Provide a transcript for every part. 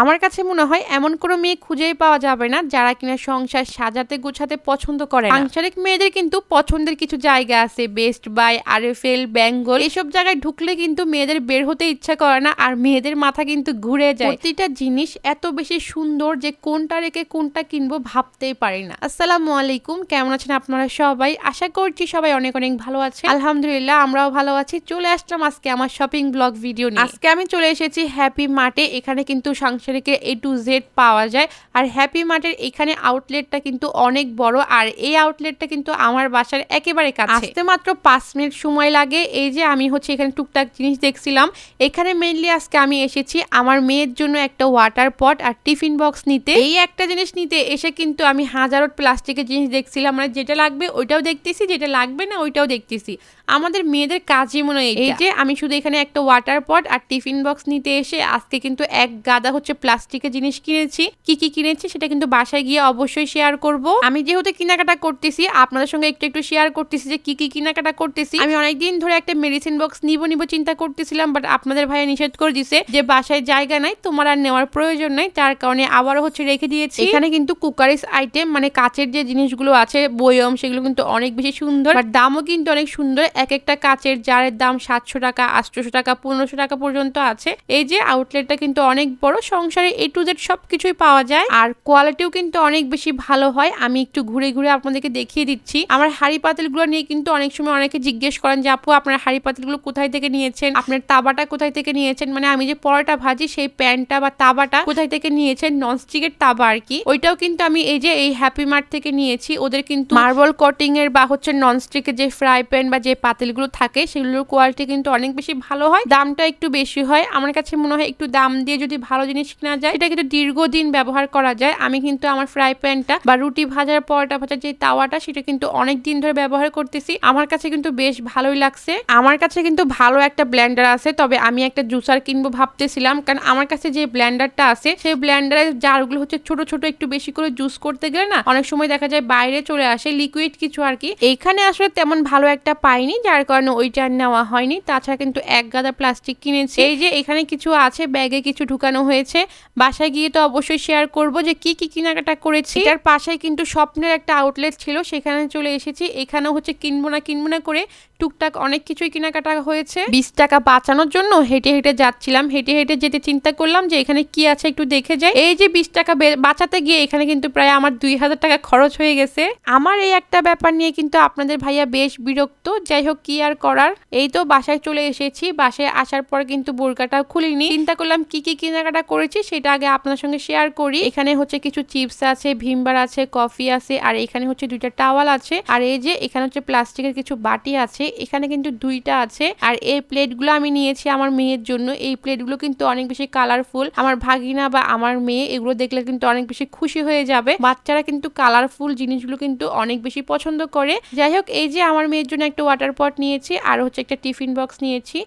আমার কাছে মনে হয় এমন কোনো মেয়ে খুঁজেই পাওয়া যাবে না যারা কিনা সংসার সাজাতে গোছাতে পছন্দ করে। সাংসারিক মেয়েদের কিন্তু পছন্দের কিছু জায়গা আছে বেস্ট বাই আরএফএল বেঙ্গল এসব জায়গায় ঢুকলে কিন্তু মেয়েদের বের হতে ইচ্ছা করে না আর মেয়েদের মাথা কিন্তু ঘুরে যায়। প্রতিটা জিনিস এত বেশি সুন্দর যে কোনটা রেখে কোনটা কিনবো ভাবতেই পারি না। আসসালামু আলাইকুম, কেমন আছেন আপনারা সবাই? আশা করছি সবাই অনেক অনেক ভালো আছে আলহামদুলিল্লাহ, আমরাও ভালো আছি। চলে আসলাম আজকে আমার শপিং ব্লগ ভিডিও নিয়ে। আজকে আমি চলে এসেছি হ্যাপি মার্টে এখানে কিন্তু সাংসারিকের এ টু জেড পাওয়া যায়। আর হ্যাপি মার্টের এখানে আউটলেটটা কিন্তু অনেক বড়। আর এই আউটলেটটা কিন্তু আমার বাসার একেবারে কাছে। আসতে মাত্র পাঁচ মিনিট সময় লাগে। এই যে আমি হচ্ছে এখানে টুকটাক জিনিস দেখছিলাম। এখানে মেনলি আজকে আমি এসেছি আমার মেয়ের জন্য একটা ওয়াটার পট আর টিফিন বক্স নিতে। এই একটা জিনিস নিতে এসে কিন্তু আমি হাজারো প্লাস্টিকের জিনিস দেখছিলাম। মানে যেটা লাগবে ওইটাও দেখতেছি, যেটা লাগবে না ওইটাও দেখতেছি। আমাদের মেয়েদের কাজই মনে হয় এই যে আমি শুধু এখানে একটা ওয়াটার পট আর টিফিন বক্স নিতে এসে আজকে কিন্তু এক গাদা হচ্ছে প্লাস্টিকের জিনিস কিনেছি, কি কি কিনেছি সেটা কিন্তু বাসায় গিয়ে অবশ্যই শেয়ার করব। আমি যেহেতু কেনাকাটা করতেছি, আপনাদের সঙ্গে একটু একটু শেয়ার করতেছি যে কি কি কেনাকাটা করতেছি। আমি অনেকদিন ধরে একটা মেডিসিন বক্স নিব নিব চিন্তা করতেছিলাম বাট আপনাদের ভাইয়া নিষেধ করে দিছে যে বাসায় জায়গা নাই, তোমার আর নেওয়ার প্রয়োজন নাই, তার কারণে আবারও হচ্ছে রেখে দিয়েছি। এখানে কিন্তু কুকারিস আইটেম মানে কাচের যে জিনিসগুলো আছে, বয়ম, সেগুলো কিন্তু অনেক বেশি সুন্দর আর দামও কিন্তু অনেক সুন্দর। এক একটা কাচের জারের দাম সাতশো টাকা, আটশোশো টাকা, পনেরোশো টাকা পর্যন্ত আছে। এই যে আউটলেটটা কিন্তু অনেক বড় সংসারে এ টু জেড সব কিছুই পাওয়া যায়। আর কোয়ালিটিও কিন্তু অনেক বেশি ভালো হয়। আমি একটু ঘুরে ঘুরে আপনাদেরকে দেখিয়ে দিচ্ছি। আমার হাড়ি পাতিলগুলো নিয়ে কিন্তু অনেক সময় অনেকে জিজ্ঞেস করেন যে, আপু, আপনার হাড়ি পাতিলগুলো কোথায় থেকে নিয়েছেন? আপনার তাবাটা কোথায় থেকে নিয়েছেন? মানে আমি যে পরোটা ভাজি, সেই প্যানটা বা তাবাটা কোথায় থেকে নিয়েছেন? ননস্টিকের তাবা আর কি। ওইটাও কিন্তু আমি এই যে, এই হ্যাপি মার্ট থেকে নিয়েছি। ওদের কিন্তু মার্বল কটিং এর বা হচ্ছে ননস্টিকের যে ফ্রাই প্যান বা যে পাতিলগুলো থাকে, সেগুলোর কোয়ালিটি কিন্তু অনেক বেশি ভালো হয়। দামটা একটু বেশি হয়। আমার কাছে মনে হয় একটু দাম দিয়ে যদি ভালো জিনিস কেনা যায়, এটা কিন্তু দীর্ঘদিন ব্যবহার করা যায়। আমি কিন্তু আমার ফ্রাই প্যানটা বা রুটি ভাজার পরোটা ভাজার যে তাওয়াটা, সেটা কিন্তু অনেক দিন ধরে ব্যবহার করতেছি। আমার কাছে কিন্তু বেশ ভালোই লাগছে। আমার কাছে কিন্তু ভালো একটা ব্ল্যান্ডার আছে, তবে আমি একটা জুসার কিনবো ভাবতেছিলাম, কারণ আমার কাছে যে ব্লেন্ডারটা আছে, সেই ব্লেন্ডারের জারগুলো হচ্ছে ছোট ছোট, একটু বেশি করে জুস করতে গেলে না, অনেক সময় দেখা যায় বাইরে চলে আসে লিকুইড কিছু আর কি। এইখানে আসলে তেমন ভালো একটা পাইনি, যার কারণে ওইটা নেওয়া হয়নি। তাছাড়া কিন্তু এক গাদা প্লাস্টিক কিনেছি। এই যে এখানে কিছু আছে ব্যাগে কিছু ঢুকানো হয়েছে। বাসায় গিয়ে তো অবশ্যই শেয়ার করব যে কি কি কেনাকাটা করেছি। এটার পাশে কিন্তু স্বপ্নের একটা আউটলেট ছিল সেখানে চলে এসেছি। এখানেও হচ্ছে কিনবো না কিনবো না করে টুকটাক অনেক কিছুই কেনাকাটা হয়েছে। বিশ টাকা বাঁচানোর জন্য হেঁটে হেঁটে যাচ্ছিলাম, হেঁটে হেঁটে যেতে চিন্তা করলাম যে এখানে কি আছে একটু দেখে যাই। এই যে বিশ টাকা বাঁচাতে গিয়ে এখানে কিন্তু প্রায় আমার দুই হাজার টাকা খরচ হয়ে গেছে। আমার এই একটা ব্যাপার নিয়ে কিন্তু আপনাদের ভাইয়া বেশ বিরক্ত। যাই হোক, কি আর করার? এই তো বাসায় চলে এসেছি। বাসায় আসার পর কিন্তু বোরকাটা খুলিনি। চিন্তা করলাম কি কি কেনাকাটা করেছি সেটা আগে আপনার সঙ্গে শেয়ার করি। এখানে হচ্ছে কিছু চিপস আছে, ভিমবার আছে, কফি আছে, আর এখানে হচ্ছে দুইটা টাওয়াল আছে। আর এই যে এখানে হচ্ছে প্লাস্টিকের কিছু বাটি আছে। এখানে কিন্তু দুইটা আছে। আর এই প্লেটগুলো আমি নিয়েছি আমার মেয়ের জন্য। এই প্লেটগুলো কিন্তু অনেক বেশি কালারফুল আমার ভাগিনা বা আমার মেয়ে এগুলো দেখলে কিন্তু অনেক বেশি খুশি হয়ে যাবে। বাচ্চারা কিন্তু কালারফুল জিনিসগুলো কিন্তু অনেক বেশি পছন্দ করে। যাই হোক, এই যে আমার মেয়ের জন্য একটা ওয়াটার পট নিয়েছি আর হচ্ছে একটা টিফিন বক্স নিয়েছি।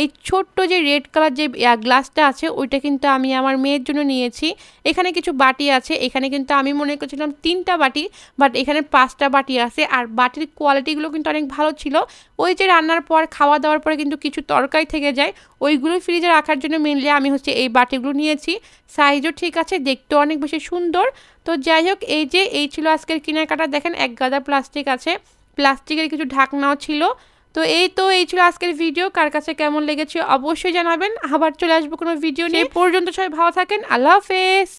এই ছোট্ট যে রেড কালার যে গ্লাসটা আছে, ওইটা কিন্তু আমি আমার মেয়ের জন্য নিয়েছি। এখানে কিছু বাটি আছে, এখানে কিন্তু আমি মনে করছিলাম তিনটা বাটি বাট এখানে পাঁচটা বাটি আছে, আর বাটির কোয়ালিটিগুলো কিন্তু অনেক ভালো ছিল। ওই যে রান্নার পর, খাওয়া দাওয়ার পরে কিন্তু কিছু তরকারি থেকে যায় ওইগুলো ফ্রিজে রাখার জন্য মেনলি আমি হচ্ছে এই বাটিগুলো নিয়েছি। সাইজও ঠিক আছে, দেখতেও অনেক বেশি সুন্দর। তো যাই হোক, এই যে, এই ছিল আজকের কেনাকাটা। দেখেন, এক গাদা প্লাস্টিক আছে। প্লাস্টিকের কিছু ঢাকনাও ছিল। তো এই তো এই ছিল আজকের ভিডিও কার কাছে কেমন লেগেছে অবশ্যই জানাবেন। আবার চলে আসব কোনো ভিডিও নিয়ে। পর্যন্ত সবাই ভালো থাকেন। আল্লাহ হাফেজ।